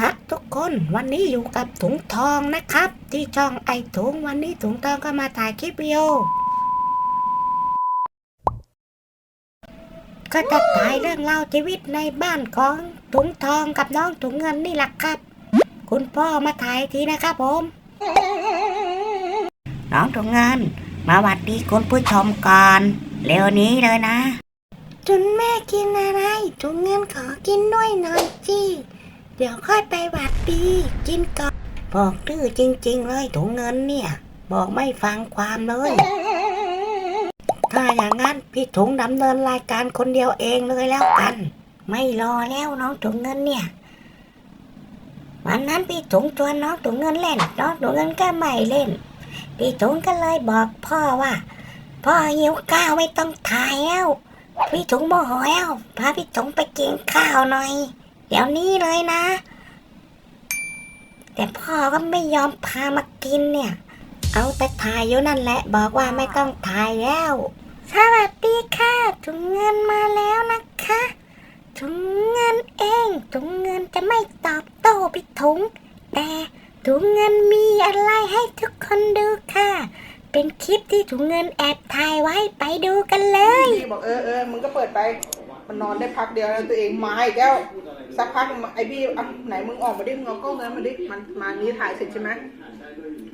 ฮะทุกคนวันนี้อยู่กับถุงทองนะครับ ที่ช่องไอถุงวันนี้ถุงทองก็มาถ่ายคลิปวิดีโอก็จะถ่ายเรื่องเล่าชีวิตในบ้านของถุงทองกับน้องถุงเงินนี่แหละครับ คุณพ่อมาถ่ายทีนะครับผม น้องถุงเงิน มาหวัดดีคุณผู้ชมก่อนเร็วนี้เลยนะ จุนแม่กินอะไรถุงเงินขอกินด้วยหน่อย ดี๋ยวค่อยไปหวัดดีกินก่อนบอกดื้อจริง ๆ เลยถุงเงินเนี่ย บอกไม่ฟังความเลย ถ้าอย่างนั้นพี่ถุงดำเนินรายการคนเดียวเองเลยแล้วกัน ไม่รอแล้วน้องถุงเงินเนี่ยวันนั้นพี่ถุงชวนน้องถุงเงินเล่น น้องถุงเงินก็ไม่เล่น พี่ถุงก็เลยบอกพ่อว่า พ่อหิวข้าวไม่ต้องถ่ายแล้วพี่ถุงโมโหแล้วพาพี่ถุงไปกินข้าวหน่อย เดี๋ยวนี้เลยนะ แต่พ่อก็ไม่ยอมพามากินเนี่ย เอาแต่ถ่ายอยู่นั่นแหละ บอกว่าไม่ต้องถ่ายแล้ว สวัสดีค่ะถุงเงินมาแล้วนะคะถุงเงินเองถุงเงินจะไม่ตอบโต้พี่ถุง แต่ถุงเงินมีอะไรให้ทุกคนดูค่ะ เป็นคลิปที่ถุงเงินแอบถ่ายไว้ไปดูกันเลย พี่บอกเออเออมึงก็เปิดไป มันนอนได้พักเดียวแล้วตัวเองมาอีกแล้ว สักพักไอพี่อะไหนมึงออกมาดิมึงเอากล้องนั้นมาดิมันมานี้ถ่ายเสร็จใช่ไหม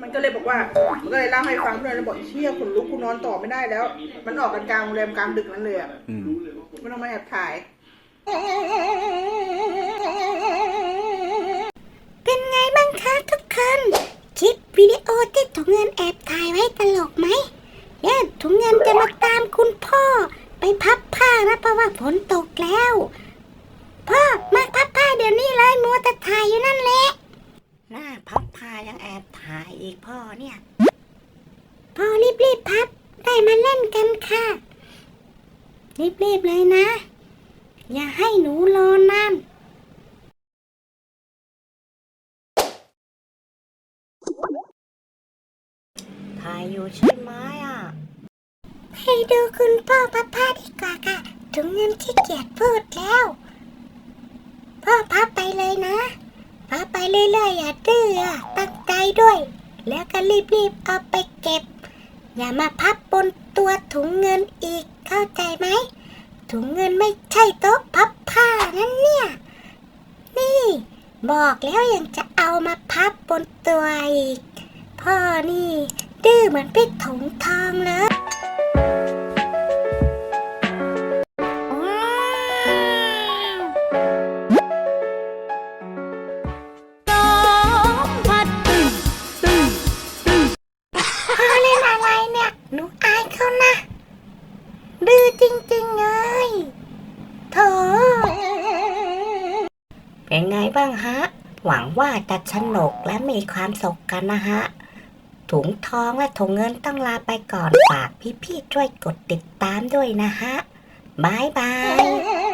มันก็เลยบอกว่ามันก็เลยเล่าให้ฟังด้วยแล้วบอกเชี่ยขนลุกกูนอนต่อไม่ได้แล้ว มันออกกันกลางโรงแรมกลางดึกนั้นเลยอะมันต้องมาแอบถ่าย เป็นไงบ้างคะทุกคนคลิปวิดีโอที่ถุงเงินแอบถ่ายไว้ตลกไหมเนี่ยถุงเงินจะมาตามคุณพ่อ ไปพับผ้านะเพราะว่าฝนตกแล้ว พ่อมาพับผ้าเดี๋ยวนี้เลยมัวแต่ถ่ายอยู่นั่นแหละหน้าพับผ้ายังแอบถ่ายอีกพ่อเนี่ย พ่อรีบๆพับ ได้มาเล่นกันค่ะ รีบๆเลยนะ อย่าให้หนูรอนานถ่ายอยู่ใช่ไหมอะให้ดูคุณพ่อพับผ้าดีกว่าค่ะถุงเงินขี้เกียจพูดแล้ว พ่อพับไปเลยนะ พับไป เรื่อยๆอย่าดื้อตั้งใจด้วย แล้วก็รีบๆเอาไปเก็บ อย่ามาพับบนตัวถุงเงินอีกเข้าใจไหมถุงเงินไม่ใช่โต๊ะพับผ้านั่นเนี่ย นี่ บอกแล้วยังจะเอามาพับบนตัวอีก พ่อนี่ ดื้อเหมือนพี่ถุงทองเลย ไงเธอเป็นไงบ้างฮะ หวังว่าจะสนุกและมีความสุขกันนะฮะ ถุงทองและถุงเงินต้องลาไปก่อนฝากพี่ๆช่วยกดติดตามด้วยนะฮะบายบาย